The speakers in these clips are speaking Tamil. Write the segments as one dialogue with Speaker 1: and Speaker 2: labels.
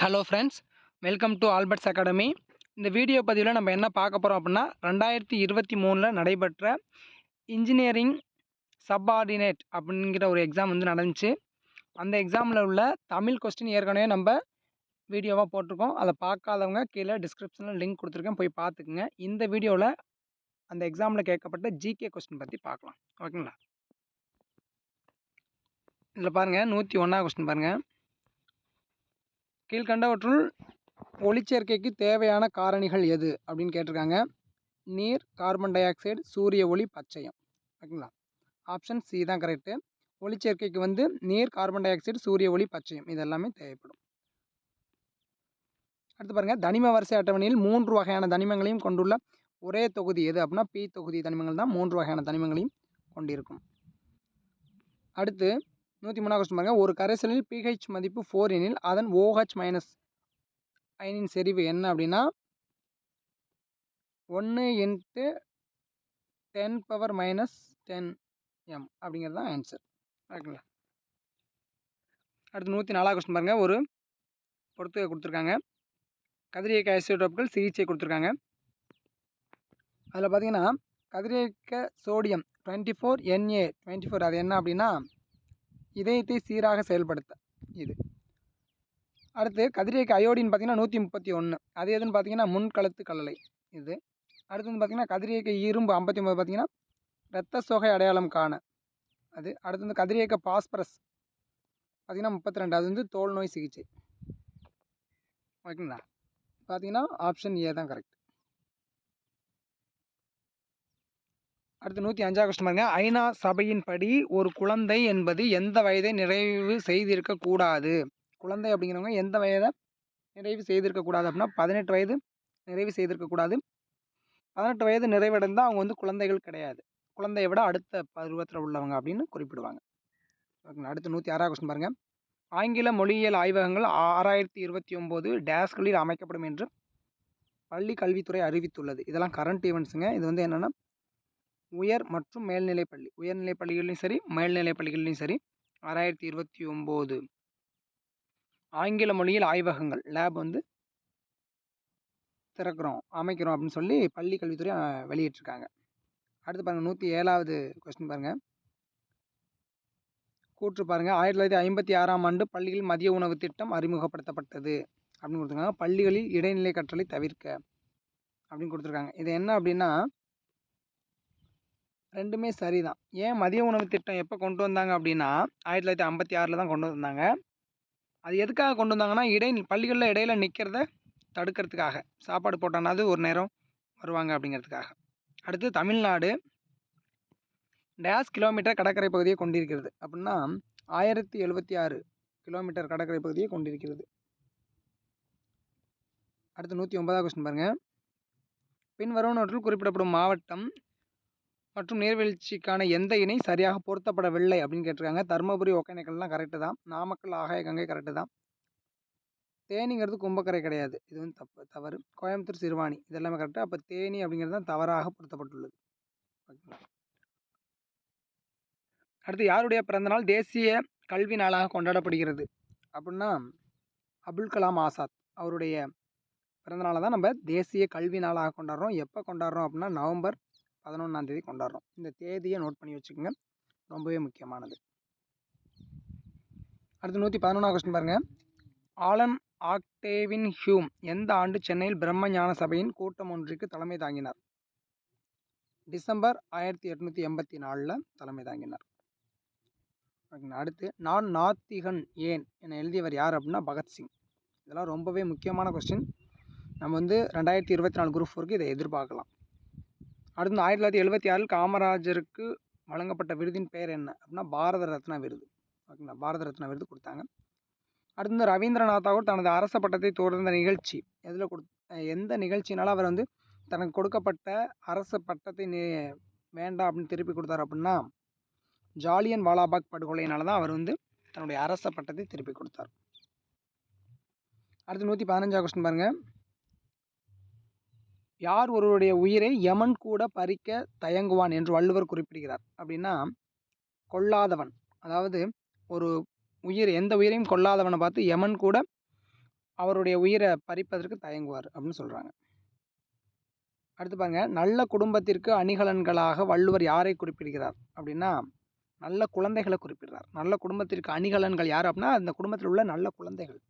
Speaker 1: Hello friends welcome to Albert's Academy இந்த வீடியோ பதிவில் நம்ம என்ன பார்க்க போகிறோம் அப்படின்னா ரெண்டாயிரத்தி இருபத்தி மூணில் நடைபெற்ற இன்ஜினியரிங் சப்ஆர்டினேட் அப்படிங்கிற ஒரு எக்ஸாம் வந்து நடந்துச்சு. அந்த எக்ஸாமில் உள்ள தமிழ் கொஸ்டின் ஏற்கனவே நம்ம வீடியோவாக போட்டிருக்கோம். அதை பார்க்காதவங்க கீழே டிஸ்கிரிப்ஷனில் லிங்க் கொடுத்துருக்கேன். போய் பார்த்துக்குங்க. இந்த வீடியோவில் அந்த எக்ஸாமில் கேட்கப்பட்ட ஜிகே கொஸ்டின் பற்றி பார்க்கலாம். ஓகேங்களா இதில் பாருங்கள் நூற்றி ஒன்றா கொஸ்டின் பாருங்கள் கீழ்கண்டவற்றுள் ஒளிச்சேர்க்கைக்கு தேவையான காரணிகள் எது? அப்படின்னு கேட்டிருக்காங்க. நீர் கார்பன் டை ஆக்சைடு சூரிய ஒளி பச்சையம். ஓகேங்களா? ஆப்ஷன் சி தான் கரெக்டு ஒளிச்சேர்க்கைக்கு வந்து நீர் கார்பன் டை ஆக்சைடு சூரிய ஒளி பச்சையம் இது எல்லாமே தேவைப்படும். அடுத்து பாருங்கள் தனிம வரிசை அட்டவணையில் மூன்று வகையான தனிமங்களையும் கொண்டுள்ள ஒரே தொகுதி எது அப்படின்னா பி தொகுதி தனிமங்கள் தான் மூன்று வகையான தனிமங்களையும் கொண்டிருக்கும். அடுத்து நூற்றி மூணாவது கொஸ்டின் பாருங்க. ஒரு கரைசலில் பிஹெச் மதிப்பு ஃபோர் எனில் அதன் ஓஹெச் மைனஸ் அயனின் செறிவு என்ன அப்படின்னா ஒன்று into ten power minus ten M அப்படிங்கிறது தான் ஆன்சர் ஓகேங்களா அடுத்து நூற்றி நாலாவது கொஸ்டின் பாருங்கள் ஒரு பொறுத்து கொடுத்துருக்காங்க. கதிரியக்க ஐசோடோப்கள் சிகிச்சை கொடுத்துருக்காங்க. அதில் பார்த்தீங்கன்னா கதிரியக்க sodium twenty four NA twenty four அது என்ன அப்படின்னா இதயத்தை சீராக செயல்படுத்த. இது. அடுத்து கதிரியக்க அயோடின் பார்த்திங்கன்னா நூற்றி முப்பத்தி ஒன்று அது எதுன்னு பார்த்தீங்கன்னா முன்கழுத்து கல்லலை இது. அடுத்து வந்து பார்த்திங்கன்னா கதிரியக்க இரும்பு ஐம்பத்தி ஒம்பது பார்த்திங்கன்னா இரத்த சோகை அடையாளம் காண. அது. அடுத்து வந்து கதிரியக்க பாஸ்பரஸ் பார்த்திங்கன்னா முப்பத்தி ரெண்டு அது வந்து தோல் நோய் சிகிச்சை. ஓகேங்களா? பார்த்தீங்கன்னா ஆப்ஷன் ஏ தான் கரெக்ட். அடுத்து நூற்றி அஞ்சாவது கொஸ்டின் பாருங்க. ஐநா சபையின்படி ஒரு குழந்தை என்பது எந்த வயதை நிறைவு செய்திருக்கக்கூடாது குழந்தை அப்படிங்கிறவங்க எந்த வயதை நிறைவு செய்திருக்கக்கூடாது அப்படின்னா பதினெட்டு வயது நிறைவு செய்திருக்கக்கூடாது பதினெட்டு வயது நிறைவடைந்தால் அவங்க வந்து குழந்தைகள் கிடையாது. குழந்தையை விட அடுத்த பருவத்தில் உள்ளவங்க அப்படின்னு குறிப்பிடுவாங்க. ஓகேங்களா? அடுத்து நூற்றி ஆறாவது கொஸ்டின் பாருங்கள் ஆங்கில மொழியியல் ஆய்வகங்கள் ஆறாயிரத்தி இருபத்தி ஒம்பது டேஸ்களில் அமைக்கப்படும் என்று பள்ளி கல்வித்துறை அறிவித்துள்ளது. இதெல்லாம் கரண்ட் ஈவெண்ட்ஸுங்க இது வந்து என்னென்னா உயர் மற்றும் மேல்நிலைப் பள்ளி. உயர்நிலைப் பள்ளிகள்லையும் சரி மேல்நிலைப் பள்ளிகள்லையும் சரி ஆறாயிரத்தி இருபத்தி ஒம்பது. ஆங்கில மொழியில் ஆய்வகங்கள் லேப் வந்து திறக்கிறோம் அமைக்கிறோம் அப்படின்னு சொல்லி பள்ளி கல்வித்துறை வெளியிட்டிருக்காங்க. அடுத்து பாருங்கள் நூற்றி ஏழாவது கொஸ்டின் பாருங்கள் கூற்று பாருங்கள் ஆயிரத்தி தொள்ளாயிரத்தி ஐம்பத்தி ஆறாம் ஆண்டு பள்ளியில் மதிய உணவு திட்டம் அறிமுகப்படுத்தப்பட்டது அப்படின்னு கொடுத்துருக்காங்க. பள்ளிகளில் இடைநிலை கற்றலை தவிர்க்க அப்படின்னு கொடுத்துருக்காங்க. இது என்ன அப்படின்னா ரெண்டுமே சரி தான் ஏன் மதிய உணவு திட்டம் எப்போ கொண்டு வந்தாங்க அப்படின்னா ஆயிரத்தி தொள்ளாயிரத்தி ஐம்பத்தி ஆறில் தான் கொண்டு வந்தாங்க. அது எதுக்காக கொண்டு வந்தாங்கன்னா இடை பள்ளிகளில் இடையில் நிற்கிறத தடுக்கிறதுக்காக. சாப்பாடு போட்டோன்னாது ஒரு நேரம் வருவாங்க அப்படிங்கிறதுக்காக. அடுத்து தமிழ்நாடு. டேஸ் கிலோமீட்டர் கடற்கரை பகுதியை கொண்டிருக்கிறது. அப்படின்னா ஆயிரத்தி எழுபத்தி ஆறு கிலோமீட்டர் கடற்கரை பகுதியை கொண்டிருக்கிறது. அடுத்து நூற்றி ஒன்பதாவது கொஸ்டின் பாருங்கள் பின்வருவனவற்றில் குறிப்பிடப்படும் மாவட்டம் மற்றும் நீர்வீழ்ச்சிக்கான எந்த இணை சரியாக பொருத்தப்படவில்லை அப்படின்னு கேட்டிருக்காங்க. தருமபுரி ஒகேனக்கல்லாம் கரெக்டு தான். நாமக்கல் ஆகாய கங்கை கரெக்டு தான். தேனிங்கிறது கும்பக்கரை கிடையாது. இது வந்து தப்பு தவறு. கோயம்புத்தூர் சிறுவாணி இது எல்லாமே கரெக்டு அப்போ தேனி அப்படிங்கிறது தான் தவறாக பொருத்தப்பட்டுள்ளது. ஓகேங்களா? அடுத்து யாருடைய பிறந்தநாள் தேசிய கல்வி நாளாக கொண்டாடப்படுகிறது? அப்படின்னா அபுல் கலாம் ஆசாத் அவருடைய பிறந்தநாளை தான் நம்ம தேசிய கல்வி நாளாக கொண்டாடுறோம். எப்போ கொண்டாடுறோம் அப்படின்னா நவம்பர் பதினொன்றாந்தேதி கொண்டாடுறோம். இந்த தேதியை நோட் பண்ணி வச்சுக்கோங்க. ரொம்பவே முக்கியமானது. அடுத்து நூற்றி பதினொன்றாவது கொஸ்டின் பாருங்கள் ஆலன் ஆக்டேவின் ஹியூம் எந்த ஆண்டு சென்னையில் பிரம்ம ஞான சபையின் கூட்டம் ஒன்றிற்கு தலைமை தாங்கினார்? டிசம்பர் ஆயிரத்தி எட்நூற்றி எண்பத்தி நாலில் தலைமை தாங்கினார். ஓகேங்களா அடுத்து நான் நாத்திகன் ஏன் என எழுதியவர் யார் அப்படின்னா பகத்சிங் இதெல்லாம் ரொம்பவே முக்கியமான கொஸ்டின் நம்ம வந்து ரெண்டாயிரத்தி இருபத்தி நாலு குரூப் ஃபோருக்கு இதை எதிர்பார்க்கலாம். அடுத்து ஆயிரத்தி தொள்ளாயிரத்தி எழுபத்தி ஆறில் காமராஜருக்கு வழங்கப்பட்ட விருதின் பெயர் என்ன? அப்படின்னா பாரத ரத்னா விருது. ஓகேங்களா? பாரத ரத்னா விருது கொடுத்தாங்க. அடுத்து ரவீந்திரநாத் தாகூர் தனது அரச பட்டத்தை தொடர்ந்த நிகழ்ச்சி எதில் கொடு எந்த நிகழ்ச்சினால அவர் வந்து தனக்கு கொடுக்கப்பட்ட அரச பட்டத்தை வேண்டாம் அப்படின்னு திருப்பி கொடுத்தார் அப்படின்னா ஜாலியன் வாலாபாக் படுகொலையினால தான் அவர் வந்து தன்னுடைய அரச பட்டத்தை திருப்பி கொடுத்தார். அடுத்து நூற்றி பதினஞ்சாவது கொஸ்டின் பாருங்கள் யார் ஒருவருடைய உயிரை யமன் கூட பறிக்க தயங்குவான் என்று வள்ளுவர் குறிப்பிடுகிறார். அப்படின்னா கொல்லாதவன். அதாவது ஒரு உயிர் எந்த உயிரையும் கொல்லாதவனை பார்த்து யமன் கூட அவருடைய உயிரை பறிப்பதற்கு தயங்குவார் அப்படின்னு சொல்கிறாங்க அடுத்து பாருங்க நல்ல குடும்பத்திற்கு அணிகலன்களாக வள்ளுவர் யாரை குறிப்பிடுகிறார்? அப்படின்னா நல்ல குழந்தைகளை குறிப்பிடுறார். நல்ல குடும்பத்திற்கு அணிகலன்கள் யார் அப்படின்னா அந்த குடும்பத்தில் உள்ள நல்ல குழந்தைகள்.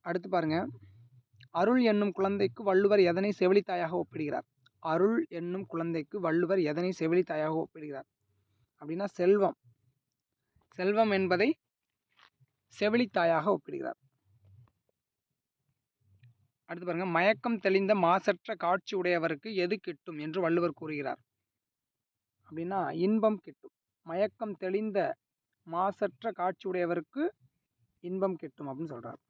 Speaker 1: அடுத்து பாருங்கள் அருள் என்னும் குழந்தைக்கு வள்ளுவர் எதனை செவிலித்தாயாக ஒப்பிடுகிறார்? அருள் என்னும் குழந்தைக்கு வள்ளுவர் எதனை செவிலித்தாயாக ஒப்பிடுகிறார்? அப்படின்னா செல்வம். செல்வம் என்பதை செவிலித்தாயாக ஒப்பிடுகிறார். அடுத்து பாருங்க மயக்கம் தெளிந்த மாசற்ற காட்சி உடையவருக்கு எது கிட்டும் என்று வள்ளுவர் கூறுகிறார். அப்படின்னா இன்பம் கிட்டும். மயக்கம் தெளிந்த மாசற்ற காட்சி உடையவருக்கு இன்பம் கிட்டும் அப்படின்னு சொல்கிறார்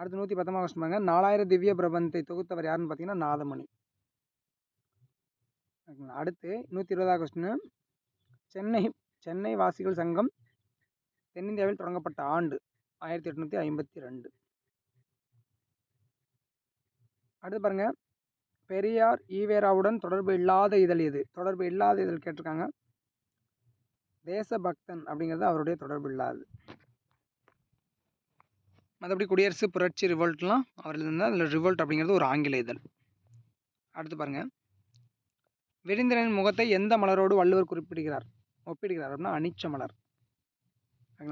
Speaker 1: அடுத்து நூற்றி பத்தொன்பது கொஸ்டின் பாருங்க. நாலாயிரம் திவ்ய பிரபந்தத்தை தொகுத்தவர் யாருன்னு பார்த்தீங்கன்னா நாதமணி. அடுத்து நூற்றி இருபதாவது கொஸ்டின் சென்னை சென்னை வாசிகள் சங்கம் தென்னிந்தியாவில் தொடங்கப்பட்ட ஆண்டு ஆயிரத்தி எட்நூற்றி ஐம்பத்தி ரெண்டு அடுத்து பாருங்க. பெரியார் ஈவேராவுடன் தொடர்பு இல்லாத இதழ் எது? தொடர்பு இல்லாத இதழ் கேட்டிருக்காங்க. தேசபக்தன் அப்படிங்கிறது அவருடைய தொடர்பு இல்லாது மற்றபடி குடியரசு புரட்சி ரிவோல்ட்லாம் அவர் இருந்தால் அதில் ரிவோல்ட் அப்படிங்கிறது ஒரு ஆங்கில இதழ். அடுத்து பாருங்கள் விரிந்திரனின் முகத்தை எந்த மலரோடு வள்ளுவர் குறிப்பிடுகிறார்? ஒப்பிடுகிறார் அப்படின்னா அனிச்ச மலர்.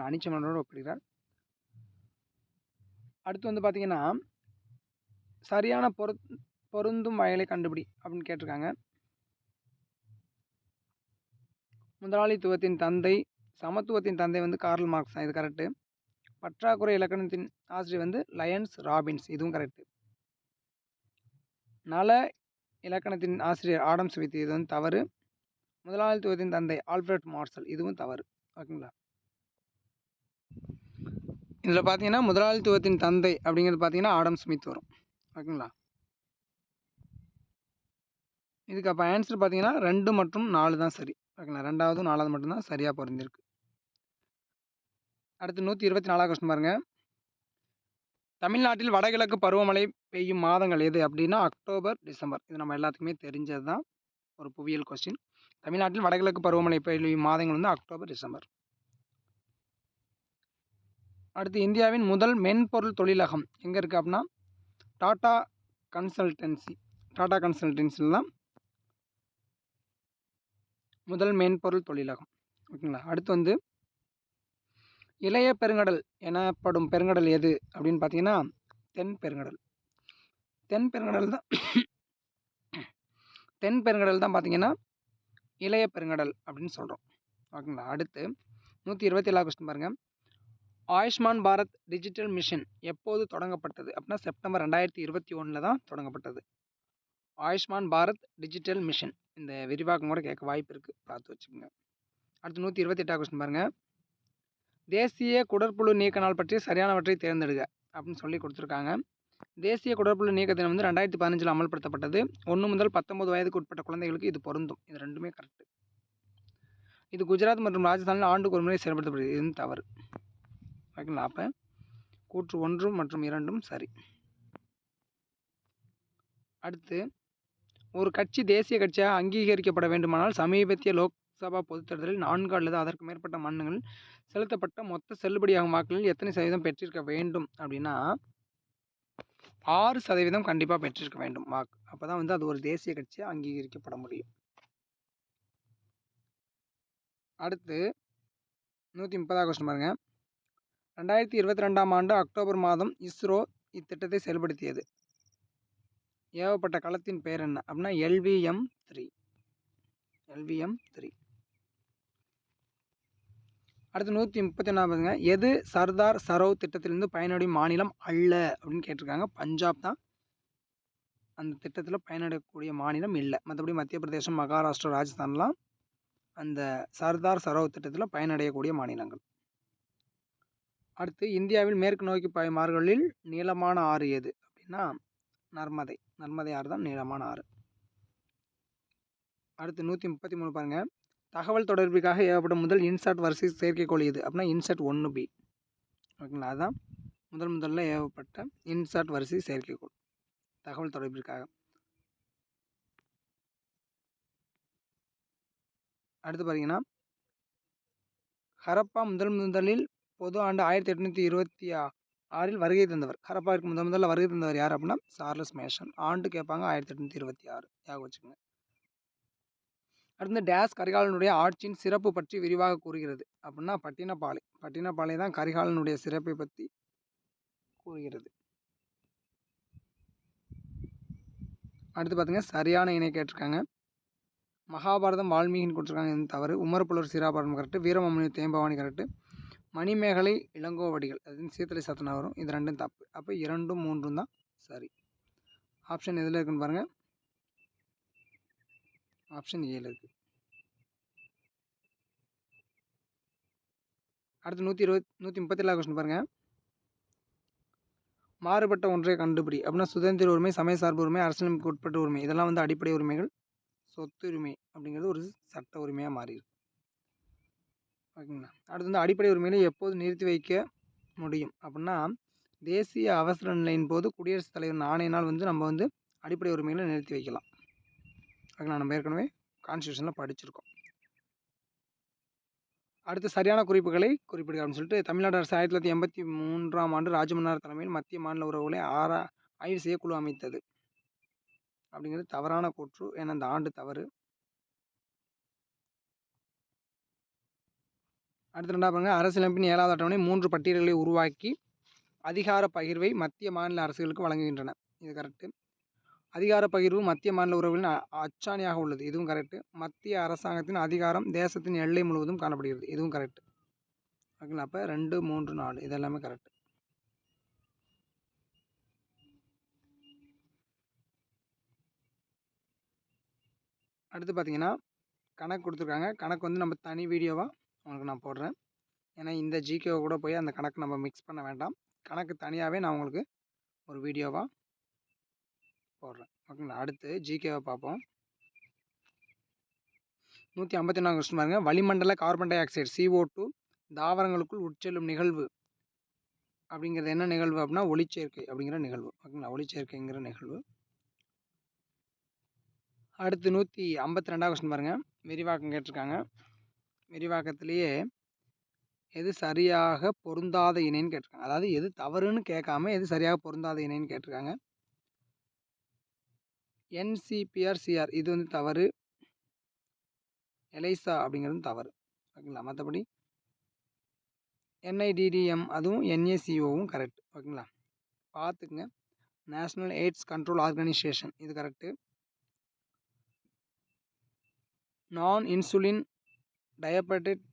Speaker 1: அனிச்ச மலரோடு ஒப்பிடுகிறார். அடுத்து வந்து பார்த்திங்கன்னா சரியான பொரு பொருந்தும் வயலை கண்டுபிடி அப்படின்னு கேட்டிருக்காங்க. முதலாளித்துவத்தின் தந்தை சமத்துவத்தின் தந்தை வந்து கார்ல் மார்க்ஸ் தான். இது கரெக்டு பற்றாக்குறை இலக்கணத்தின் ஆசிரியர் வந்து லயன்ஸ் ராபின்ஸ். இதுவும் கரெக்டு நல இலக்கணத்தின் ஆசிரியர் ஆடம் ஸ்மித் இது வந்து தவறு. முதலாளித்துவத்தின் தந்தை ஆல்ஃபிரட் மார்சல் இதுவும் தவறு. ஓகேங்களா? இதில் பார்த்தீங்கன்னா முதலாளித்துவத்தின் தந்தை அப்படிங்கிறது பார்த்தீங்கன்னா ஆடம் ஸ்மித் வரும். ஓகேங்களா? இதுக்கு அப்போ ஆன்சர் பார்த்தீங்கன்னா ரெண்டு மற்றும் நாலு தான் சரி. ஓகேங்களா? ரெண்டாவது நாலாவது மட்டும்தான் சரியாக பொருந்திருக்கு அடுத்து நூற்றி இருபத்தி நாலாவது கொஸ்டின் பாருங்க. தமிழ்நாட்டில் வடகிழக்கு பருவமழை பெய்யும் மாதங்கள் எது அப்படின்னா அக்டோபர் டிசம்பர். இது நம்ம எல்லாத்துக்குமே தெரிஞ்சது தான் ஒரு புவியியல் கொஸ்டின் தமிழ்நாட்டில் வடகிழக்கு பருவமழை பெய்யும் மாதங்கள் வந்து அக்டோபர் டிசம்பர். அடுத்து இந்தியாவின் முதல் மென்பொருள் தொழிலகம் எங்கே இருக்குது அப்படின்னா டாடா கன்சல்டன்சி. டாடா கன்சல்டன்சியில் தான் முதல் மென்பொருள் தொழிலகம். ஓகேங்களா? அடுத்து வந்து இளைய பெருங்கடல் எனப்படும் பெருங்கடல் எது? அப்படின்னு பார்த்தீங்கன்னா தென் பெருங்கடல். தென் பெருங்கடல் தான் தென் பெருங்கடல் தான் பார்த்தீங்கன்னா இளைய பெருங்கடல் அப்படின்னு சொல்கிறோம் ஓகேங்களா? அடுத்து நூற்றி இருபத்தி ஏழாவது கொஸ்டின் பாருங்கள் ஆயுஷ்மான் பாரத் டிஜிட்டல் மிஷன் எப்போது தொடங்கப்பட்டது? அப்படின்னா செப்டம்பர் ரெண்டாயிரத்தி இருபத்தி ஒன்றில் தான் தொடங்கப்பட்டது. Ayushman Bharat digital mission. இந்த விரிவாக்கம் கூட கேட்க வாய்ப்பு இருக்குது பார்த்து வச்சுக்கோங்க. அடுத்து நூற்றி இருபத்தெட்டாவது கொஸ்டின் பாருங்கள் தேசிய குடற்புழு நீக்க நாள் பற்றி சரியானவற்றை தேர்ந்தெடுக்க அப்படின்னு சொல்லி கொடுத்துருக்காங்க. தேசிய குடற்புழு நீக்க தினம் வந்து ரெண்டாயிரத்தி பதினஞ்சில் அமல்படுத்தப்பட்டது. ஒன்று முதல் பத்தொம்பது வயதுக்கு உட்பட்ட குழந்தைகளுக்கு இது பொருந்தும். இது ரெண்டுமே கரெக்டு. இது குஜராத் மற்றும் ராஜஸ்தானில் ஆண்டுக்கு ஒரு முறை செயல்படுத்தப்படுகிறது. இது தவறு. ஓகேங்களா? அப்போ கூற்று ஒன்று மற்றும் இரண்டும் சரி. அடுத்து ஒரு கட்சி தேசிய கட்சியாக அங்கீகரிக்கப்பட வேண்டுமானால் சமீபத்திய லோக் லோக்சபா பொதுத் தேர்தலில் நான்கு அல்லது அதற்கு மேற்பட்ட மன்னங்கள் செலுத்தப்பட்ட மொத்த செல்லுபடியாகும் வாக்குகளில் எத்தனை சதவீதம் பெற்றிருக்க வேண்டும்? அப்படின்னா ஆறு சதவீதம் கண்டிப்பாக பெற்றிருக்க வேண்டும் வாக்கு. அப்போ தான் வந்து அது ஒரு தேசிய கட்சியாக அங்கீகரிக்கப்பட முடியும். அடுத்து நூற்றி முப்பதாவது கொஸ்டின் பாருங்க. ரெண்டாயிரத்தி இருபத்தி ரெண்டாம் ஆண்டு அக்டோபர் மாதம் இஸ்ரோ இத்திட்டத்தை செயல்படுத்தியது. ஏவப்பட்ட களத்தின் பெயர் என்ன? அப்படின்னா எல்விஎம் த்ரீ. LVM three. அடுத்து நூற்றி முப்பத்தி ஒன்றாவதுங்க எது சர்தார் சரோவ் திட்டத்திலிருந்து பயனடையும் மாநிலம் அல்ல? அப்படின்னு கேட்டிருக்காங்க. பஞ்சாப் தான் அந்த திட்டத்தில் பயனடையக்கூடிய மாநிலம் இல்லை. மற்றபடி மத்திய பிரதேசம் மகாராஷ்டிரா ராஜஸ்தான்லாம் அந்த சர்தார் சரோவ் திட்டத்தில் பயனடையக்கூடிய மாநிலங்கள். அடுத்து இந்தியாவில் மேற்கு நோக்கி பாயும் ஆறுகளில் நீளமான ஆறு எது? அப்படின்னா நர்மதை. நர்மதை ஆறு தான் நீளமான ஆறு. அடுத்து நூற்றி முப்பத்தி மூணு பாருங்கள் தகவல் தொடர்பிற்காக ஏவப்படும் முதல் இன்சாட் வரிசை செயற்கைக்கோள் இது அப்படின்னா இன்சாட் ஒன்று பி. ஓகேங்களா? அதுதான் முதல் முதல்ல ஏவப்பட்ட இன்சாட் வரிசை செயற்கைக்கோள். தகவல் தொடர்பிற்காக. அடுத்து பார்த்தீங்கன்னா ஹரப்பா முதல் முதலில் பொது ஆண்டு ஆயிரத்தி எட்நூற்றி இருபத்தி ஆறில் வருகை தந்தவர். ஹரப்பாவிற்கு முதல் முதல்ல வருகை தந்தவர் யார் அப்படின்னா சார்லஸ் மேஷன். ஆண்டு கேட்பாங்க ஆயிரத்தி எட்நூற்றி இருபத்தி ஆறு. ஞாபகம் வச்சுக்கோங்க. அடுத்து டேஸ் கரிகாலனுடைய ஆட்சியின் சிறப்பு பற்றி விரிவாக கூறுகிறது. அப்படின்னா பட்டினப்பாலை. பட்டினப்பாலை தான் கரிகாலனுடைய சிறப்பை பற்றி கூறுகிறது. அடுத்து பார்த்தீங்கன்னா சரியான இணை கேட்டிருக்காங்க. மகாபாரதம் வால்மீகின்னு கொடுத்துருக்காங்க இது தவறு. உமர்புலர் சிராபாரம் கரெக்டு வீரமாமுனி தேம்பவாணி கரெக்டு மணிமேகலை இளங்கோவடிகள். அது சீத்தலை சத்தனா வரும் இது ரெண்டும் தப்பு. அப்போ இரண்டும் மூன்றும் தான் சரி. ஆப்ஷன் எதில் இருக்குன்னு பாருங்கள் ஆப்ஷன் ஏழு இருக்குது அடுத்து நூற்றி இருபத் நூற்றி முப்பத்தேழு கொஸ்டின் பாருங்கள் மாறுபட்ட ஒன்றை கண்டுபிடி. அப்படின்னா சுதந்திர உரிமை சமய சார்பு உரிமை அரசியலமைப்புக்கு உட்பட்ட உரிமை. இதெல்லாம் வந்து அடிப்படை உரிமைகள். சொத்துரிமை அப்படிங்கிறது ஒரு சட்ட உரிமையாக மாறியிருக்கு ஓகேங்களா? அடுத்து வந்து அடிப்படை உரிமைகளை எப்போது நிறுத்தி வைக்க முடியும்? அப்படின்னா தேசிய அவசர நிலையின் போது குடியரசுத் தலைவர் ஆணையினால் நாள் வந்து நம்ம வந்து அடிப்படை உரிமைகளை நிறுத்தி வைக்கலாம். ஓகேங்களா நம்ம ஏற்கனவே கான்ஸ்டியூஷனில் படிச்சிருக்கோம். அடுத்து சரியான குறிப்புகளை குறிப்பிடுக அப்படின்னு சொல்லிட்டு தமிழ்நாடு அரசு ஆயிரத்தி தொள்ளாயிரத்தி எண்பத்தி மூன்றாம் ஆண்டு ராஜமன்னார் தலைமையில் மத்திய மாநில உறவுகளை ஆரா ஆய்வு செய்ய குழு அமைத்தது. அப்படிங்கிறது தவறான கூற்று. ஏன்னா அந்த ஆண்டு தவறு. அடுத்து ரெண்டா பாருங்க அரசியலமைப்பின் ஏழாவது அட்டவணை மூன்று பட்டியல்களை உருவாக்கி அதிகார பகிர்வை மத்திய மாநில அரசுகளுக்கு வழங்குகின்றன. இது கரெக்டு அதிகார பகிர்வு மத்திய மாநில உறவுகளின் அச்சாணியாக உள்ளது. இதுவும் கரெக்டு மத்திய அரசாங்கத்தின் அதிகாரம் தேசத்தின் எல்லை முழுவதும் காணப்படுகிறது. இதுவும் கரெக்டு ஓகேங்களா? அப்போ ரெண்டு மூன்று நாலு. இதெல்லாமே கரெக்டு அடுத்து பார்த்தீங்கன்னா கணக்கு கொடுத்துருக்காங்க. கணக்கு வந்து நம்ம தனி வீடியோவாக உங்களுக்கு நான் போடுறேன். ஏன்னா இந்த ஜிகேவை கூட போய் அந்த கணக்கு நம்ம மிக்ஸ் பண்ண வேண்டாம். கணக்கு தனியாகவே நான் உங்களுக்கு ஒரு வீடியோவாக போடுறேன். ஓகேங்களா? அடுத்து ஜிகேவை பார்ப்போம். நூற்றி ஐம்பத்தி நாலு கொஸ்டின் பாருங்கள் வளிமண்டல carbon dioxide C O two தாவரங்களுக்குள் உட்செல்லும் நிகழ்வு அப்படிங்கிறது என்ன நிகழ்வு அப்படின்னா ஒளிச்சேர்க்கை அப்படிங்கிற நிகழ்வு. ஓகேங்களா? ஒளிச்சேர்க்கைங்கிற நிகழ்வு. அடுத்து நூற்றி ஐம்பத்தி ரெண்டாவது கொஸ்டின் பாருங்கள் விரிவாக்கம் கேட்டிருக்காங்க. விரிவாக்கத்திலேயே எது சரியாக பொருந்தாத இணைன்னு கேட்டிருக்காங்க. அதாவது எது தவறுன்னு கேட்காம எது சரியாக பொருந்தாத இணைன்னு கேட்டிருக்காங்க. என்சிபிஆர் இது வந்து தவறு. எலைசா அப்படிங்கிறது தவறு. ஓகேங்களா? மற்றபடி என்ஐடிடிஎம் அதுவும் என்ஏசிஓவும் கரெக்ட் ஓகேங்களா? பார்த்துக்குங்க நேஷ்னல் எய்ட்ஸ் கண்ட்ரோல் ஆர்கனைசேஷன் இது கரெக்டு நான் இன்சுலின் டயபெட்டிக்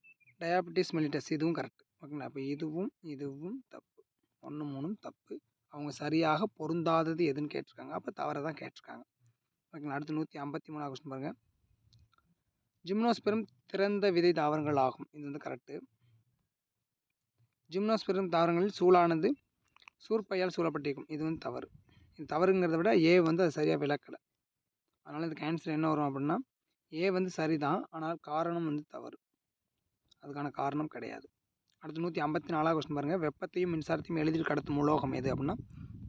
Speaker 1: டயாபெட்டிஸ் மெலிட்டஸ் இதுவும் கரெக்ட் ஓகேங்களா? அப்போ இதுவும் இதுவும் தப்பு. ஒன்று மூணும் தப்பு. அவங்க சரியாக பொருந்தாதது எதுன்னு கேட்டிருக்காங்க. அப்போ தவறை தான் கேட்டிருக்காங்க. ஓகேங்களா அடுத்து நூற்றி ஐம்பத்தி மூணாவது கொஸ்டின் பாருங்கள் ஜிம்னோஸ்பெரும் திறந்த விதை தாவரங்கள் ஆகும். இது வந்து கரெக்டு ஜிம்னோஸ்பெரும் தாவரங்களில் சூழானது சூர்பையால் சூழப்பட்டிருக்கும். இது வந்து தவறு. இது தவறுங்கிறத விட ஏ வந்து அது சரியாக விளக்கலை. அதனால் இதுக்கு ஆன்சர் என்ன வரும் அப்படின்னா ஏ வந்து சரிதான் ஆனால் காரணம் வந்து தவறு. அதுக்கான காரணம் கிடையாது. அடுத்து நூற்றி ஐம்பத்தி நாலாவது கொஸ்டின் பாருங்கள் வெப்பத்தையும் மின்சாரத்தையும் எளிதில் கடத்தும் உலோகம் எது அப்படின்னா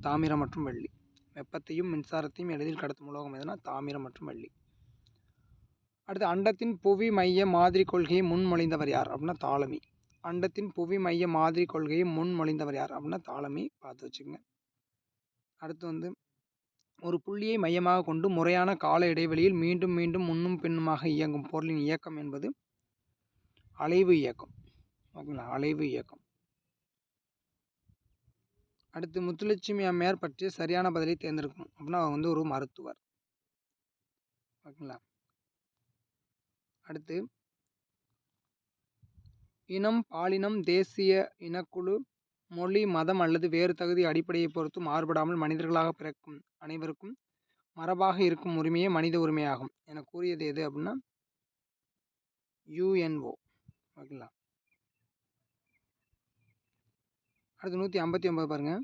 Speaker 1: தாமிரம் மற்றும் வெள்ளி. வெப்பத்தையும் மின்சாரத்தையும் எளிதில் கடத்தும் உலோகம் எதுனா தாமிரம் மற்றும் வெள்ளி. அடுத்து அண்டத்தின் புவி மைய மாதிரி கொள்கையை முன்மொழிந்தவர் யார்? அப்படின்னா தாளமி. அண்டத்தின் புவி மைய மாதிரி கொள்கையை முன்மொழிந்தவர் யார்? அப்படின்னா தாளமி. பார்த்து வச்சுக்கோங்க. அடுத்து வந்து ஒரு புள்ளியை மையமாக கொண்டு முறையான கால இடைவெளியில் மீண்டும் மீண்டும் முன்னும் பின்னுமாக இயங்கும் பொருளின் இயக்கம் என்பது அலைவு இயக்கம். ஓகேங்களா? அலைவு இயக்கம். அடுத்து முத்துலட்சுமி அம்மையார் பற்றிய சரியான பதிலை தேர்ந்தெடுக்கும் அப்படின்னா அவங்க வந்து ஒரு மருத்துவர். ஓகேங்களா? அடுத்து இனம் பாலினம் தேசிய இனக்குழு மொழி மதம் அல்லது வேறு தகுதி அடிப்படையை பொறுத்து மாறுபடாமல் மனிதர்களாக பிறக்கும் அனைவருக்கும் மரபாக இருக்கும் உரிமையே மனித உரிமையாகும். என கூறியது எது அப்படின்னா யுஎன்ஓ ஓகேங்களா? அடுத்து நூற்றி ஐம்பத்தி ஒன்பது பாருங்கள்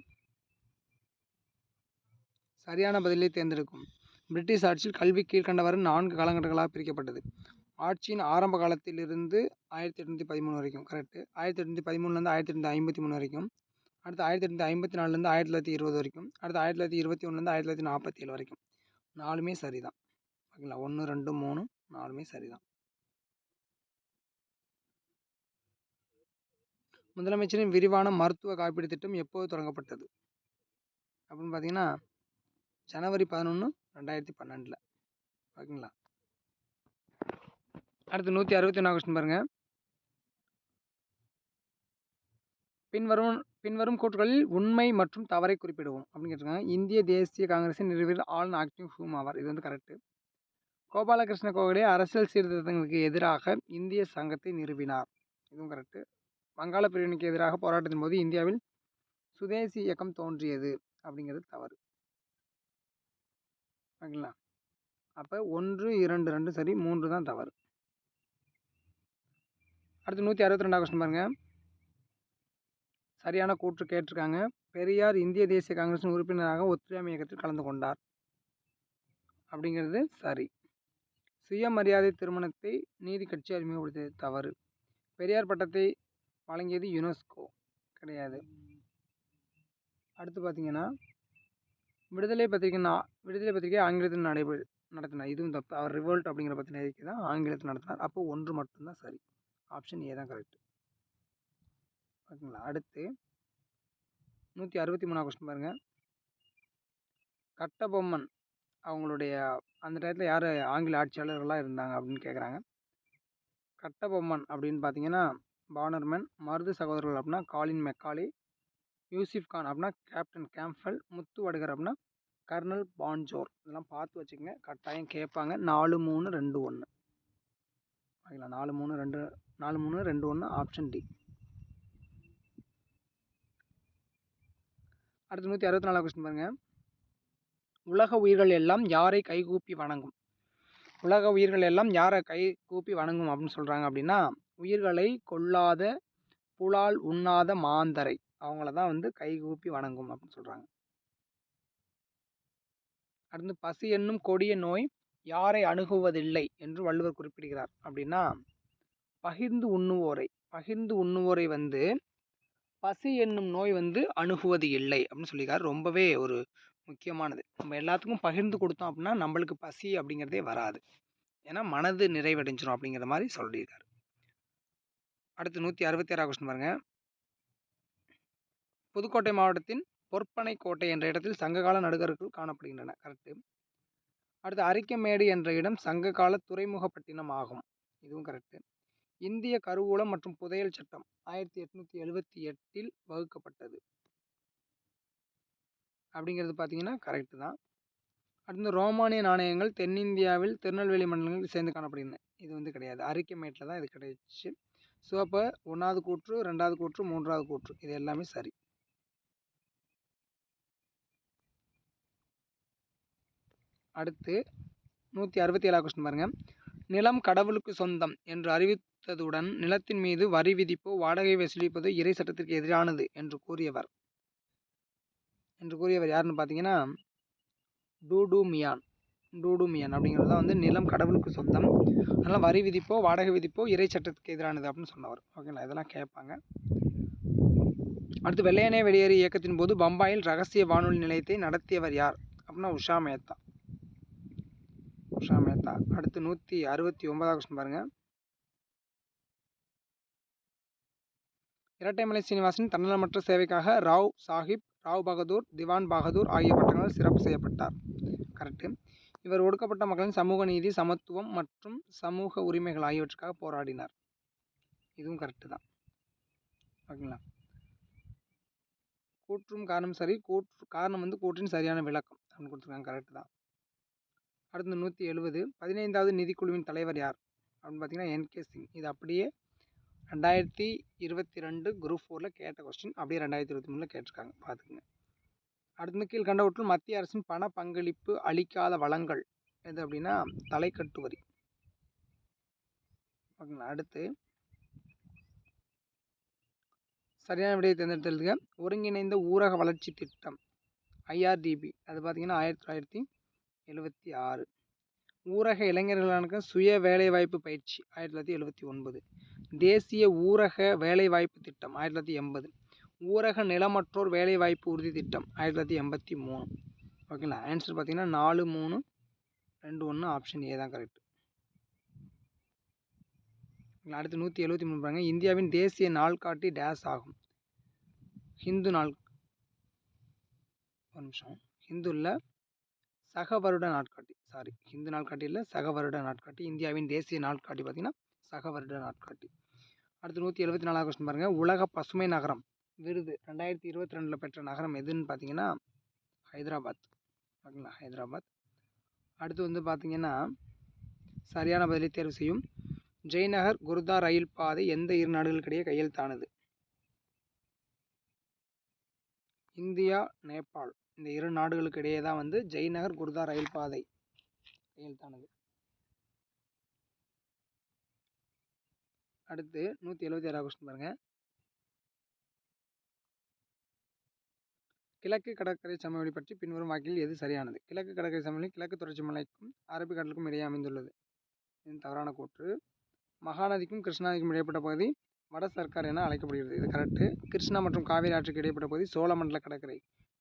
Speaker 1: சரியான பதிலை தேர்ந்தெடுக்கும். பிரிட்டிஷ் ஆட்சியில் கல்வி கீழ்கண்டவாறு நான்கு காலகட்டங்களாக பிரிக்கப்பட்டது. ஆட்சியின் ஆரம்ப காலத்திலிருந்து ஆயிரத்தி எட்நூற்றி பதிமூணு வரைக்கும் கரெக்டு ஆயிரத்தி எட்நூற்றி பதிமூணுலேருந்து ஆயிரத்தி எட்நூற்றி ஐம்பத்தி மூணு வரைக்கும் அடுத்து ஆயிரத்தி எட்நூற்றி ஐம்பத்தி நாலுலேருந்து ஆயிரத்தி தொள்ளாயிரத்தி இருபது வரைக்கும் அடுத்து ஆயிரத்தி தொள்ளாயிரத்தி இருபத்தி ஒன்றுலேருந்து ஆயிரத்தி தொள்ளாயிரத்தி நாற்பத்தி ஏழு வரைக்கும். நாலுமே சரி தான் ஓகேங்களா? ஒன்று ரெண்டு மூணு நாலுமே சரி தான் முதலமைச்சரின் விரிவான மருத்துவ காப்பீடு திட்டம் எப்போது தொடங்கப்பட்டது? அப்படின்னு பார்த்தீங்கன்னா ஜனவரி பதினொன்று ரெண்டாயிரத்தி பன்னெண்டில். ஓகேங்களா அடுத்து நூற்றி அறுபத்தி ஒன்றா கொஸ்டின் பாருங்கள் பின்வரும் பின்வரும் கூற்றுகளில் உண்மை மற்றும் தவறை குறிப்பிடுவோம் அப்படின்னு கேட்டிருக்காங்க. இந்திய தேசிய காங்கிரசின் நிறுவனர் ஆல் ஆக்டிவ் ஹூம் ஆவார். இது வந்து கரெக்டு கோபாலகிருஷ்ண கோகலே அரசியல் சீர்திருத்தங்களுக்கு எதிராக இந்திய சங்கத்தை நிறுவினார். இதுவும் கரெக்டு வங்காள பிரிவினைக்கு எதிராக போராட்டத்தின் போது இந்தியாவில் சுதேசி இயக்கம் தோன்றியது அப்படிங்கிறது தவறு. ஓகேங்களா? அப்போ ஒன்று இரண்டு ரெண்டு சரி மூன்று தான் தவறு. அடுத்து நூற்றி அறுபத்தி ரெண்டாவது கொஸ்டின் பாருங்கள் சரியான கூற்று கேட்டிருக்காங்க. பெரியார் இந்திய தேசிய காங்கிரசின் உறுப்பினராக ஒத்துழையாமை இயக்கத்தில் கலந்து கொண்டார். அப்படிங்கிறது சரி. சுயமரியாதை திருமணத்தை நீதி கட்சி அறிமுகப்படுத்தியது தவறு. பெரியார் பட்டத்தை வழங்கியது யுனெஸ்கோ. கிடையாது. அடுத்து பார்த்தீங்கன்னா விடுதலை பத்திரிகை நா- விடுதலை பத்திரிகை ஆங்கிலத்தில் நடைபெறு நடத்தினார். இதுவும் தப்பு. அவர் ரிவோல்ட் அப்படிங்கிற பற்றின அறிக்கை தான் ஆங்கிலத்தில் நடத்தினார். அப்போ ஒன்று மட்டும்தான் சரி. ஆப்ஷன் ஏ தான் கரெக்ட் ஓகேங்களா அடுத்து நூற்றி அறுபத்தி மூணாவது கொஸ்டின் பாருங்கள் கட்டபொம்மன் அவங்களுடைய அந்த டயத்தில் யார் ஆங்கில ஆட்சியாளர்களாக இருந்தாங்க அப்படின்னு கேட்குறாங்க கட்டபொம்மன் அப்படின்னு பார்த்தீங்கன்னா பானர்மேன் மருது சகோதரர்கள் அப்படின்னா காலின் மெக்காலி யூசிஃப் கான் அப்படின்னா கேப்டன் கேம்ஃபெல் முத்து வடுகர் அப்படின்னா கர்னல் பான்ஜோர். இதெல்லாம் பார்த்து வச்சுக்கோங்க. கட்டாயம் கேட்பாங்க நாலு மூணு ரெண்டு ஒன்று ஓகேங்களா? நாலு மூணு ரெண்டு நாலு மூணு ரெண்டு ஒன்று ஆப்ஷன் டி. அடுத்து நூற்றி அறுபத்தி நாலாவது கொஸ்டின் பாருங்கள் உலக உயிர்கள் எல்லாம் யாரை கைகூப்பி வணங்கும்? உலக உயிர்கள் எல்லாம் யாரை கை கூப்பி வணங்கும் அப்படின்னு சொல்கிறாங்க அப்படின்னா உயிர்களை கொல்லாத புலால் உண்ணாத மாந்தரை. அவங்கள தான் வந்து கைகூப்பி வணங்கும் அப்படின்னு சொல்கிறாங்க அடுத்து பசி என்னும் கொடிய நோய் யாரை அணுகுவதில்லை என்று வள்ளுவர் குறிப்பிடுகிறார். அப்படின்னா பகிர்ந்து உண்ணுவோரை. பகிர்ந்து உண்ணுவோரை வந்து பசி என்னும் நோய் வந்து அணுகுவது இல்லை அப்படின்னு சொல்லியிருக்காரு. ரொம்பவே ஒரு முக்கியமானது. நம்ம எல்லாத்துக்கும் பகிர்ந்து கொடுத்தோம் அப்படின்னா நம்மளுக்கு பசி அப்படிங்கிறதே வராது. ஏன்னா மனது நிறைவடைஞ்சிரும் அப்படிங்கிற மாதிரி சொல்லியிருக்காரு. அடுத்து நூற்றி அறுபத்தி ஆறாவது கொஸ்டின் பாருங்கள் புதுக்கோட்டை மாவட்டத்தின் பொற்பனை கோட்டை என்ற இடத்தில் சங்ககால நடுகர்கள் காணப்படுகின்றன. கரெக்டு அடுத்து அரிக்கமேடு என்ற இடம் சங்ககால துறைமுகப்பட்டினம் ஆகும். இதுவும் கரெக்டு இந்திய கருவூலம் மற்றும் புதையல் சட்டம் ஆயிரத்தி எட்நூற்றி எழுபத்தி எட்டில் வகுக்கப்பட்டது. அப்படிங்கிறது பார்த்தீங்கன்னா கரெக்டு தான். அடுத்து ரோமானிய நாணயங்கள் தென்னிந்தியாவில் திருநெல்வேலி மண்டலங்களில் சேர்ந்து காணப்படுகின்றன. இது வந்து கிடையாது. அரிக்கமேட்டில் தான் இது கிடைச்சு ஸோ அப்போ ஒன்றாவது கூற்று ரெண்டாவது கூற்று மூன்றாவது கூற்று. இது எல்லாமே சரி. அடுத்து நூற்றி அறுபத்தி ஏழாவது கொஸ்டின் பாருங்கள் நிலம் கடவுளுக்கு சொந்தம் என்று அறிவித்ததுடன் நிலத்தின் மீது வரி விதிப்போ வாடகை வசூலிப்பதோ இறை சட்டத்திற்கு எதிரானது என்று கூறியவர். என்று கூறியவர் யாருன்னு பார்த்தீங்கன்னா டூடு மியான். டூடுமியன் அப்படிங்கிறது தான் வந்து நிலம் கடவுளுக்கு சொந்தம். அதனால் வரி விதிப்போ வாடகை விதிப்போ இறை சட்டத்துக்கு எதிரானது அப்படின்னு சொன்னவர். ஓகேங்களா இதெல்லாம் கேட்பாங்க. அடுத்து வெள்ளையனே வெளியேறு இயக்கத்தின் போது பம்பாயில் ரகசிய வானொலி நிலையத்தை நடத்தியவர் யார்? அப்படின்னா உஷா மேத்தா. உஷா மேத்தா. அடுத்து நூற்றி அறுபத்தி ஒன்பதாவது கொஸ்டின் பாருங்கள் இரட்டைமலை சீனிவாசன் தன்னலமற்ற சேவைக்காக ராவ் சாஹிப் ராவ் பகதூர் திவான் பகதூர் ஆகிய பட்டங்களால் சிறப்பு செய்யப்பட்டார். கரெக்டு இவர் ஒடுக்கப்பட்ட மக்களின் சமூக நீதி சமத்துவம் மற்றும் சமூக உரிமைகள் ஆகியவற்றுக்காக போராடினார். இதுவும் கரெக்டு தான். ஓகேங்களா? கூற்றும் காரணம் சரி கூற்று காரணம் வந்து கூற்றின் சரியான விளக்கம் அப்படின்னு கொடுத்துருக்காங்க கரெக்டு தான். அடுத்து நூற்றி எழுபது பதினைந்தாவது நிதிக்குழுவின் தலைவர் யார்? அப்படின்னு பார்த்தீங்கன்னா என்கே சிங். இது அப்படியே ரெண்டாயிரத்தி இருபத்தி ரெண்டு குரூப் ஃபோரில் கேட்ட கொஸ்டின் அப்படியே ரெண்டாயிரத்தி இருபத்தி மூணில் கேட்டிருக்காங்க. பார்த்துக்குங்க. அடுத்து கீழ்கண்டவற்றுள் மத்திய அரசின் பண பங்களிப்பு அளிக்காத வளங்கள் எது அப்படின்னா தலைக்கட்டு வரி ஓகேங்களா? அடுத்து சரியான விடையை தேர்ந்தெடுத்ததுங்க ஒருங்கிணைந்த ஊரக வளர்ச்சி திட்டம் ஐஆர்டிபி. அது பார்த்திங்கன்னா ஆயிரத்தி தொள்ளாயிரத்தி எழுபத்தி ஆறு. ஊரக இளைஞர்களுக்கான சுய வேலைவாய்ப்பு பயிற்சி ஆயிரத்தி தொள்ளாயிரத்தி எழுபத்தி ஒன்பது. தேசிய ஊரக வேலைவாய்ப்பு திட்டம் ஆயிரத்தி தொள்ளாயிரத்தி எண்பது. ஊரக நிலமற்றோர் வேலைவாய்ப்பு உறுதி திட்டம் ஆயிரத்தி தொள்ளாயிரத்தி எண்பத்தி மூணு. ஓகேங்களா ஆன்சர் பார்த்தீங்கன்னா நாலு மூணு ரெண்டு ஒன்று ஆப்ஷன் ஏ தான் கரெக்ட் அடுத்து நூற்றி எழுபத்தி மூணு பாருங்க. இந்தியாவின் தேசிய நாள்காட்டி டேஸ் ஆகும். ஹிந்து நாள் ஒரு நிமிஷம். ஹிந்துவில் சக வருட நாட்காட்டி சாரி ஹிந்து நாட்காட்டியில் சக வருட நாட்காட்டி இந்தியாவின் தேசிய நாட்காட்டி பார்த்திங்கன்னா சக வருட நாட்காட்டி அடுத்து நூற்றி எழுபத்தி நாலாவது கொஸ்டின் பாருங்கள் உலக பசுமை நகரம். விருது. ரெண்டாயிரத்தி இருபத்தி ரெண்டில் பெற்ற நகரம் எதுன்னு பார்த்தீங்கன்னா ஹைதராபாத். ஓகேங்களா ஹைதராபாத். அடுத்து வந்து பார்த்தீங்கன்னா சரியான பதிலை தேர்வு செய்யும் ஜெய்நகர் குருதா ரயில் பாதை எந்த இரு நாடுகளுக்கிடையே கையெழுத்தானது இந்தியா நேபாள். இந்த இரு நாடுகளுக்கு இடையே தான் வந்து ஜெய்நகர் குருதா ரயில் பாதை கையெழுத்தானது அடுத்து நூற்றி எழுபத்தி ஆறாவது கொஸ்டின் பாருங்கள் கிழக்கு கடற்கரை சமவெளி பற்றி பின்வரும் வாக்கில் எது சரியானது? கிழக்கு கடற்கரை சமவெளி கிழக்கு தொடர்ச்சி மலைக்கும் அரபிக்கடலுக்கும் இடையே அமைந்துள்ளது. இது தவறான கூற்று மகாநதிக்கும் கிருஷ்ணாநதிக்கும் இடைப்பட்ட பகுதி வட சர்க்கார் என அழைக்கப்படுகிறது. இது கரெக்டு கிருஷ்ணா மற்றும் காவிரி ஆற்றுக்கு இடைப்பட்ட பகுதி சோழமண்டல கடற்கரை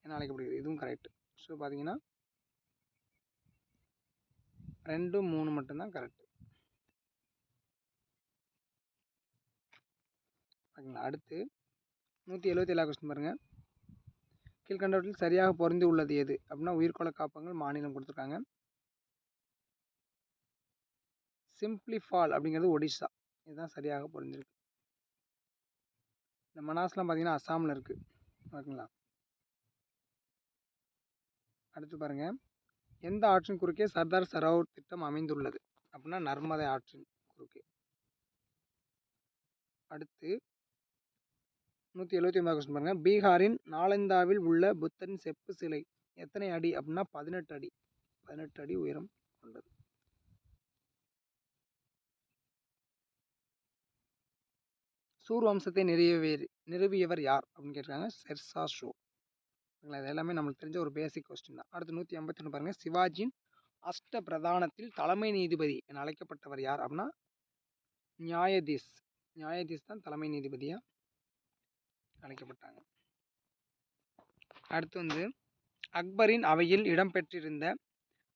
Speaker 1: என அழைக்கப்படுகிறது. இதுவும் கரெக்ட் ஸோ பார்த்தீங்கன்னா ரெண்டு மூணு மட்டும்தான் கரெக்ட் ஓகேங்களா அடுத்து நூற்றி எழுபத்தி ஏழா கொஸ்டின் பாருங்கள் கீழ்கண்டவற்றில் சரியாக பொருந்தி உள்ளது எது? அப்படின்னா உயிர்கோள காப்பகங்கள் மாநிலம் கொடுத்துருக்காங்க. சிம்ப்ளிஃபால் அப்படிங்கிறது ஒடிசா. இதுதான் சரியாக பொருந்திருக்கு. இந்த மனாஸ்லாம் பார்த்தீங்கன்னா அஸ்ஸாமில் இருக்குது ஓகேங்களா அடுத்து பாருங்கள் எந்த ஆற்றின் குறுக்கே சர்தார் சரோவர் திட்டம் அமைந்துள்ளது? அப்படின்னா நர்மதை ஆற்றின் குறுக்கே. அடுத்து நூற்றி எழுபத்தி ஒன்பது கொஸ்டின் பாருங்கள் பீகாரின் நாலந்தாவில் உள்ள புத்தரின் செப்பு சிலை. எத்தனை அடி அப்படின்னா பதினெட்டு அடி. பதினெட்டு அடி உயரம் கொண்டது. சூர் வம்சத்தை நிறுவியவர் நிறுவியவர் யார் அப்படின்னு கேட்டிருக்காங்க. ஷெர்ஷா ஷோ. ஓகேங்களா இது எல்லாமே நம்மளுக்கு தெரிஞ்ச ஒரு பேசிக் கொஸ்டின் தான். அடுத்து நூற்றி ஐம்பத்தி ஒன்று பாருங்கள் சிவாஜியின் அஷ்ட பிரதானத்தில் தலைமை நீதிபதி என அழைக்கப்பட்டவர் யார் அப்படின்னா? நியாயதீஸ் நியாயதீஸ் தான் தலைமை நீதிபதியாக அழைக்கப்பட்டாங்க அடுத்து வந்து அக்பரின் அவையில் இடம்பெற்றிருந்த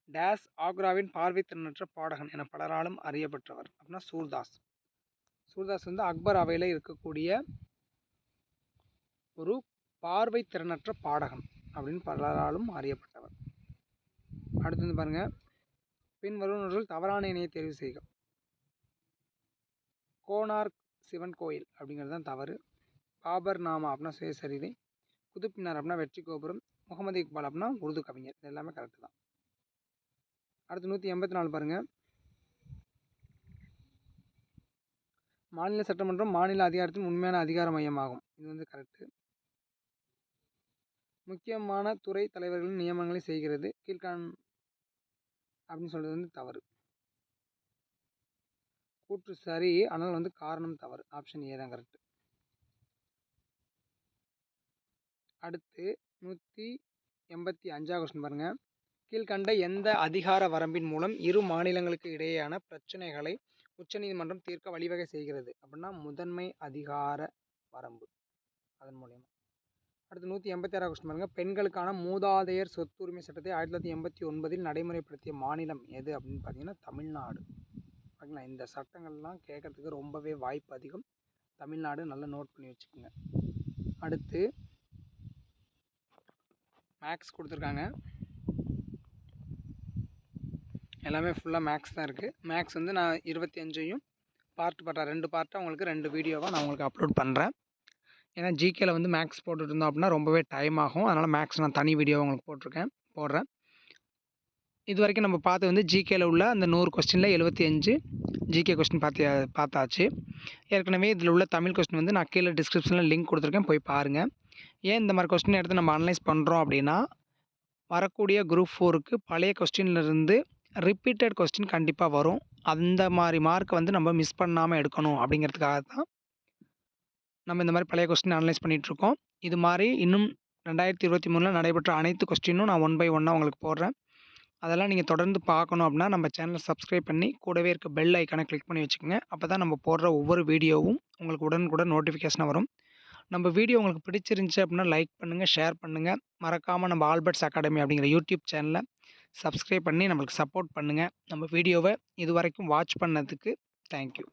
Speaker 1: டேஸ் ஆக்ராவின் பார்வை திறனற்ற பாடகன் என பலராலும் அறியப்பட்டவர் அப்படின்னா சூர்தாஸ். சூர்தாஸ் வந்து அக்பர் அவையில் இருக்கக்கூடிய ஒரு பார்வை திறனற்ற பாடகன் அப்படின்னு பலராலும் அறியப்பட்டவர். அடுத்து வந்து பாருங்க பின்வருவர்கள் தவறான இணையை தேர்வு செய்க. கோனார்க் சிவன் கோயில் அப்படிங்கிறது தான் தவறு. பாபர் நாமா அப்படின்னா சுயசரிதை குதுப்பினார் அப்படின்னா வெற்றி கோபுரம் முகமது இக்பால் அப்படின்னா உருது கவிஞர். இது எல்லாமே கரெக்டு தான். அடுத்து நூற்றி எண்பத்தி நாலு பாருங்கள் மாநில சட்டமன்றம் மாநில அதிகாரத்தின் உண்மையான அதிகார மையமாகும். இது வந்து கரெக்டு முக்கியமான துறை தலைவர்களின் நியமனங்களை செய்கிறது. கீழ்கான் அப்படின்னு சொல்கிறது வந்து தவறு. கூற்று சரி ஆனால் வந்து காரணம் தவறு. ஆப்ஷன் ஏ தான் கரெக்டு அடுத்து நூற்றி எண்பத்தி அஞ்சாவது கொஸ்டின் பாருங்கள் கீழ்கண்ட எந்த அதிகார வரம்பின் மூலம் இரு மாநிலங்களுக்கு இடையேயான பிரச்சனைகளை உச்சநீதிமன்றம் தீர்க்க வழிவகை செய்கிறது? அப்படின்னா முதன்மை அதிகார வரம்பு. அதன் மூலியமாக அடுத்து நூற்றி எண்பத்தி ஆறாவது கொஸ்டின் பாருங்கள் பெண்களுக்கான மூதாதையர் சொத்துரிமை சட்டத்தை ஆயிரத்தி தொள்ளாயிரத்தி எண்பத்தி ஒன்பதில் நடைமுறைப்படுத்திய மாநிலம் எது அப்படின்னு பார்த்தீங்கன்னா தமிழ்நாடு. ஓகேங்களா இந்த சட்டங்கள்லாம் கேட்கறதுக்கு ரொம்பவே வாய்ப்பு அதிகம். தமிழ்நாடு நல்லா நோட் பண்ணி வச்சுக்கோங்க. அடுத்து மேக்ஸ் கொடுத்துருக்காங்க. எல்லாமே ஃபுல்லாக மேக்ஸ் தான் இருக்குது மேக்ஸ் வந்து நான் இருபத்தி அஞ்சையும் பார்ட் பார்ட்டாக ரெண்டு பார்ட்டாக உங்களுக்கு ரெண்டு வீடியோவாக நான் உங்களுக்கு அப்லோட் பண்ணுறேன் ஏன்னா ஜிகேல வந்து மேக்ஸ் போட்டுட்டு இருந்தோம் அப்படின்னா ரொம்பவே டைம் ஆகும். அதனால் மேக்ஸ் நான் தனி வீடியோ உங்களுக்கு போட்டிருக்கேன். போடுறேன். இது வரைக்கும் நம்ம பார்த்து வந்து ஜிகேல உள்ள அந்த நூறு கொஸ்டினில் எழுபத்தி அஞ்சு ஜிகே கொஸ்டின் பார்த்து பார்த்தாச்சு. ஏற்கனவே இதில் உள்ள தமிழ் கொஸ்டின் வந்து நான் கீழே டிஸ்கிரிப்ஷனில் லிங்க் கொடுத்துருக்கேன். போய் பாருங்கள் ஏன் இந்த மாதிரி கொஸ்டின் எடுத்து நம்ம அனலைஸ் பண்ணுறோம் அப்படின்னா வரக்கூடிய குரூப் ஃபோருக்கு பழைய கொஸ்டின்லேருந்து ரிப்பீட்டட் கொஸ்டின் கண்டிப்பாக வரும். அந்த மாதிரி மார்க்கை வந்து நம்ம மிஸ் பண்ணாமல் எடுக்கணும் அப்படிங்கிறதுக்காக தான் நம்ம இந்த மாதிரி பழைய கொஸ்டின் அனலைஸ் பண்ணிகிட்ருக்கோம் இது மாதிரி இன்னும் ரெண்டாயிரத்தி இருபத்தி மூணில் நடைபெற்ற அனைத்து கொஸ்டினும் நான் ஒன் பை ஒன்னாக உங்களுக்கு போடுறேன். அதெல்லாம் நீங்கள் தொடர்ந்து பார்க்கணும் அப்படின்னா நம்ம சேனலை சப்ஸ்கிரைப் பண்ணி கூடவே இருக்க பெல் ஐக்கானை கிளிக் பண்ணி வச்சுக்கோங்க. அப்போ தான் நம்ம போடுற ஒவ்வொரு வீடியோவும் உங்களுக்கு உடனுக்குடன் நோட்டிஃபிகேஷனாக வரும். நம்ம வீடியோ உங்களுக்கு பிடிச்சிருந்துச்சி அப்படின்னா லைக் பண்ணுங்கள் ஷேர் பண்ணுங்கள் மறக்காமல் நம்ம ஆல்பர்ட்ஸ் அகாடமி அப்படிங்கிற யூடியூப் சேனலை சப்ஸ்கிரைப் பண்ணி நம்மளுக்கு சப்போர்ட் பண்ணுங்கள் நம்ம வீடியோவை இது வரைக்கும் வாட்ச் பண்ணதுக்கு தேங்க்யூ.